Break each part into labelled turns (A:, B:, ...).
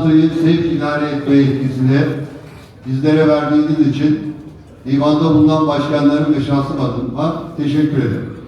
A: Toplantıyı sevk idare etme yetkisini bizlere verdiğiniz için divanda bulunan başkanlarım ve şahsım adıma teşekkür ederim.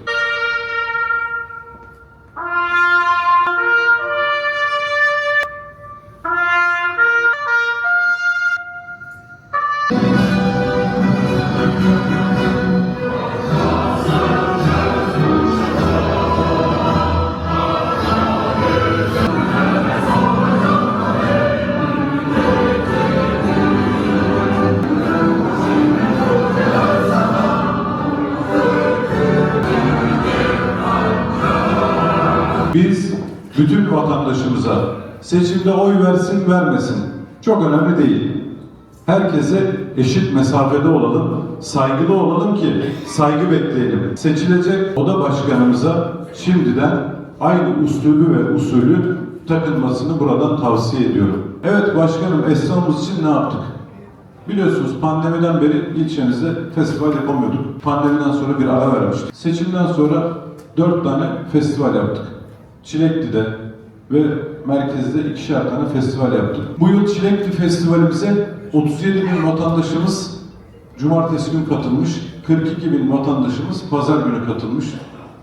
B: Biz bütün vatandaşımıza seçimde oy versin vermesin çok önemli değil. Herkese eşit mesafede olalım, saygılı olalım ki saygı bekleyelim. Seçilecek oda başkanımıza şimdiden aynı üslubu ve usulü takılmasını buradan tavsiye ediyorum. Evet başkanım esnafımız için ne yaptık? Biliyorsunuz pandemiden beri ilçemizde festival yapamıyorduk. Pandemiden sonra bir ara vermiştik. Seçimden sonra dört tane festival yaptık. Çilekli'de ve merkezde ikişer tane festival yaptık. Bu yıl Çilekli Festivalimize 37 bin vatandaşımız cumartesi gün katılmış, 42 bin vatandaşımız pazar günü katılmış.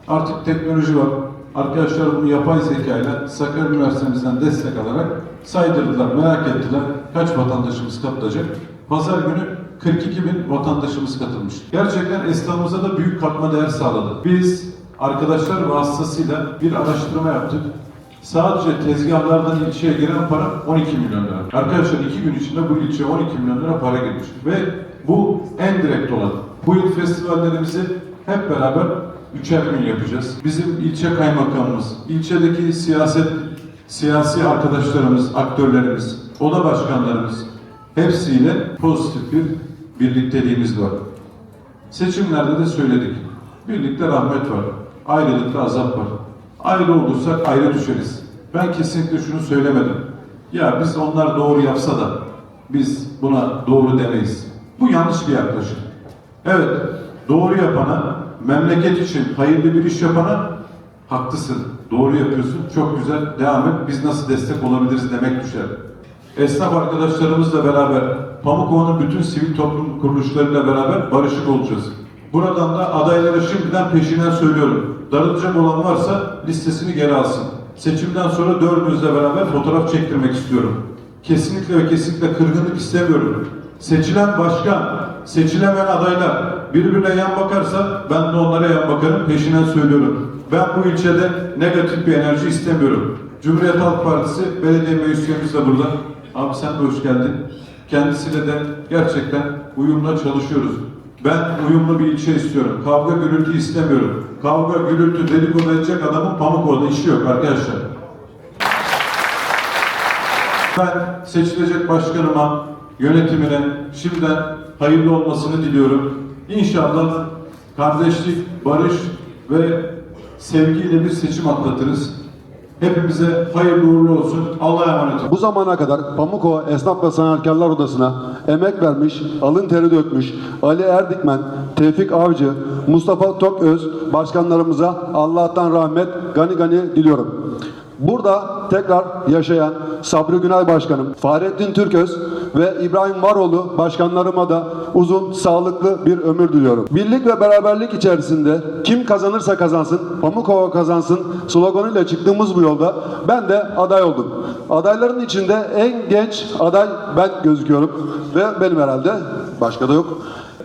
B: Artık teknoloji var. Arkadaşlar bunu yapay zeka ile Sakarya Üniversitemizden destek alarak saydırdılar, merak ettiler kaç vatandaşımız katılacak. Pazar günü 42 bin vatandaşımız katılmış. Gerçekten esnafımıza da büyük katma değer sağladı. Biz arkadaşlar vasıtasıyla bir araştırma yaptık. Sadece tezgahlardan ilçeye giren para 12 milyon lira. Arkadaşlar iki gün içinde bu ilçeye 12 milyon lira para girmiş. Ve bu en direkt olan. Bu yıl festivallerimizi hep beraber üçer gün yapacağız. Bizim ilçe kaymakamımız, ilçedeki siyaset, siyasi arkadaşlarımız, aktörlerimiz, oda başkanlarımız hepsiyle pozitif bir birlikteliğimiz var. Seçimlerde de söyledik. Birlikte rahmet var. Ayrılıkta azap var. Ayrı olursak ayrı düşeriz. Ben kesinlikle şunu söylemedim. Ya biz onlar doğru yapsa da biz buna doğru demeyiz. Bu yanlış bir yaklaşım. Evet, doğru yapana, memleket için hayırlı bir iş yapana haklısın, doğru yapıyorsun, çok güzel, devam et, biz nasıl destek olabiliriz demek düşer. Esnaf arkadaşlarımızla beraber, Pamukova'nın bütün sivil toplum kuruluşlarıyla beraber barışık olacağız. Buradan da adaylara şimdiden peşinden söylüyorum. Darılacak olan varsa listesini geri alsın. Seçimden sonra dördünüzle beraber fotoğraf çektirmek istiyorum. Kesinlikle ve kesinlikle kırgınlık istemiyorum. Seçilen başkan, seçilemeyen adaylar birbirine yan bakarsa ben de onlara yan bakarım, peşinden söylüyorum. Ben bu ilçede negatif bir enerji istemiyorum. Cumhuriyet Halk Partisi belediye meclisimiz de burada. Abi sen de hoş geldin. Kendisiyle de gerçekten uyumla çalışıyoruz. Ben uyumlu bir ilçe istiyorum. Kavga gürültü istemiyorum. Kavga gürültü dedikodu edecek adamın Pamukova'da işi yok arkadaşlar. Ben seçilecek başkanıma, yönetimine şimdiden hayırlı olmasını diliyorum. İnşallah kardeşlik, barış ve sevgiyle bir seçim atlatırız. Hepimize hayırlı uğurlu olsun. Allah'a emanet olun.
C: Bu zamana kadar Pamukova Esnaf ve Sanatkarlar Odası'na emek vermiş, alın teri dökmüş Ali Erdikmen, Tevfik Avcı, Mustafa Toköz başkanlarımıza Allah'tan rahmet gani gani diliyorum. Burada tekrar yaşayan Sabri Günay Başkanım, Fahrettin Türköz ve İbrahim Varoğlu başkanlarıma da uzun, sağlıklı bir ömür diliyorum. Birlik ve beraberlik içerisinde kim kazanırsa kazansın, Pamukova kazansın sloganıyla çıktığımız bu yolda ben de aday oldum. Adayların içinde en genç aday ben gözüküyorum ve benim herhalde başka da yok.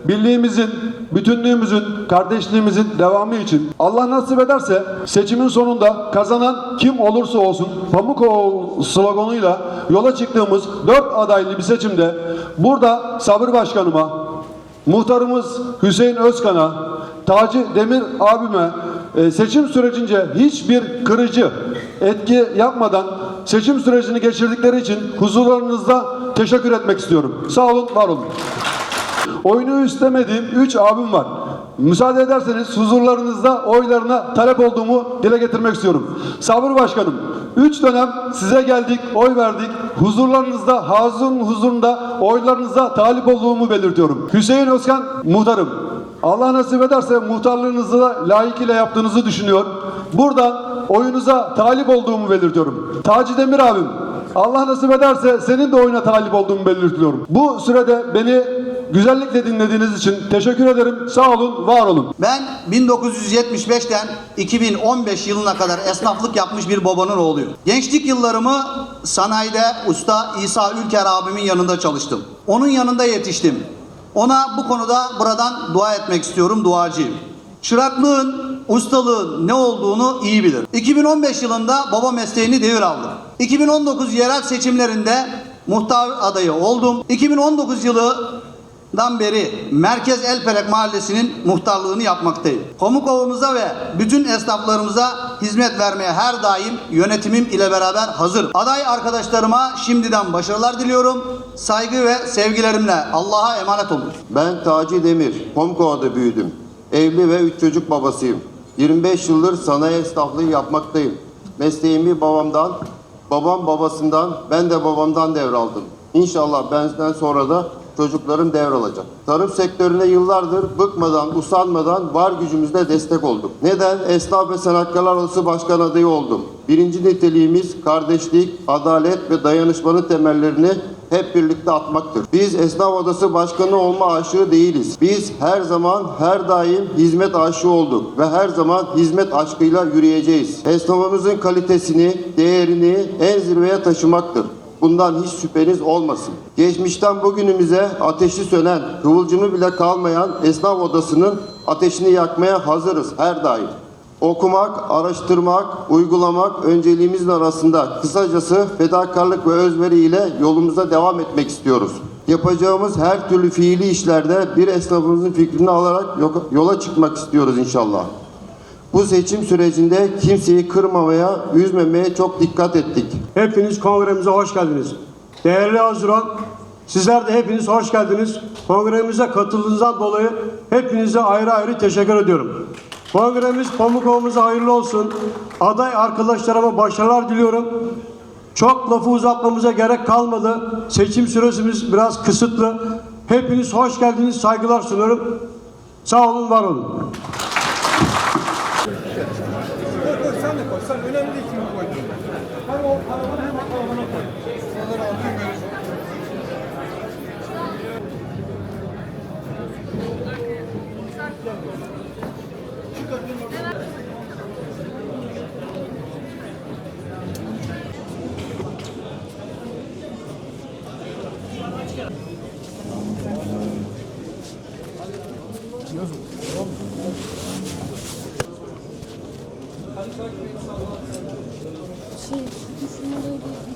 C: Birliğimizin, bütünlüğümüzün, kardeşliğimizin devamı için Allah nasip ederse seçimin sonunda kazanan kim olursa olsun Pamukova sloganıyla yola çıktığımız dört adaylı bir seçimde burada Sabır Başkanıma, muhtarımız Hüseyin Özkan'a, Taci Demir abime e, seçim sürecince hiçbir kırıcı etki yapmadan seçim sürecini geçirdikleri için huzurlarınızda teşekkür etmek istiyorum. Sağ olun, var olun. Oyunu istemediğim 3 abim var. Müsaade ederseniz huzurlarınızda oylarına talep olduğumu dile getirmek istiyorum. Sabır Başkanım, 3 dönem size geldik, oy verdik. Huzurlarınızda, hazın huzurunda oylarınıza talip olduğumu belirtiyorum. Hüseyin Özkan muhtarım. Allah nasip ederse muhtarlığınızı da layıkıyla yaptığınızı düşünüyor. Buradan oyunuza talip olduğumu belirtiyorum. Taci Demir abim, Allah nasip ederse senin de oyuna talip olduğumu belirtiyorum. Bu sürede beni güzellikle dinlediğiniz için teşekkür ederim. Sağ olun, var olun.
D: Ben 1975'ten 2015 yılına kadar esnaflık yapmış bir babanın oğluyum. Gençlik yıllarımı sanayide usta İsa Ülker abimin yanında çalıştım. Onun yanında yetiştim. Ona bu konuda buradan dua etmek istiyorum, duacıyım. Çıraklığın, ustalığın ne olduğunu iyi bilir. 2015 yılında baba mesleğini devraldı. 2019 yerel seçimlerinde muhtar adayı oldum. 2019 yılı dan beri Merkez Elperek Mahallesi'nin muhtarlığını yapmaktayım. Pamukova'mıza ve bütün esnaflarımıza hizmet vermeye her daim yönetimim ile beraber hazır. Aday arkadaşlarıma şimdiden başarılar diliyorum. Saygı ve sevgilerimle Allah'a emanet olun.
E: Ben Taci Demir, Komkova'da büyüdüm. Evli ve üç çocuk babasıyım. 25 yıldır sanayi esnaflığı yapmaktayım. Mesleğimi babamdan, babam babasından, ben de babamdan devraldım. İnşallah benden sonra da çocuklarım devralacak. Tarım sektörüne yıllardır bıkmadan, usanmadan var gücümüzle destek olduk. Neden? Esnaf ve Sanatkarlar Odası Başkan adayı oldum. Birinci niteliğimiz kardeşlik, adalet ve dayanışmanın temellerini hep birlikte atmaktır. Biz Esnaf Odası Başkanı olma aşığı değiliz. Biz her zaman, her daim hizmet aşığı olduk ve her zaman hizmet aşkıyla yürüyeceğiz. Esnafımızın kalitesini, değerini en zirveye taşımaktır. Bundan hiç şüpheniz olmasın. Geçmişten bugünümüze ateşi sönen, kıvılcımı bile kalmayan esnaf odasının ateşini yakmaya hazırız her daim. Okumak, araştırmak, uygulamak önceliğimizin arasında. Kısacası fedakarlık ve özveri ile yolumuza devam etmek istiyoruz. Yapacağımız her türlü fiili işlerde bir esnafımızın fikrini alarak yola çıkmak istiyoruz inşallah. Bu seçim sürecinde kimseyi kırmamaya, üzmemeye çok dikkat ettik.
F: Hepiniz kongremize hoş geldiniz. Değerli Haziran, sizler de hepiniz hoş geldiniz. Kongremize katıldığınızdan dolayı hepinize ayrı ayrı teşekkür ediyorum. Kongremiz Pamukova'mıza hayırlı olsun. Aday arkadaşlarıma başarılar diliyorum. Çok lafı uzatmamıza gerek kalmadı. Seçim süresimiz biraz kısıtlı. Hepiniz hoş geldiniz. Saygılar sunuyorum. Sağ olun, var olun.
G: Şey, düşünmeleri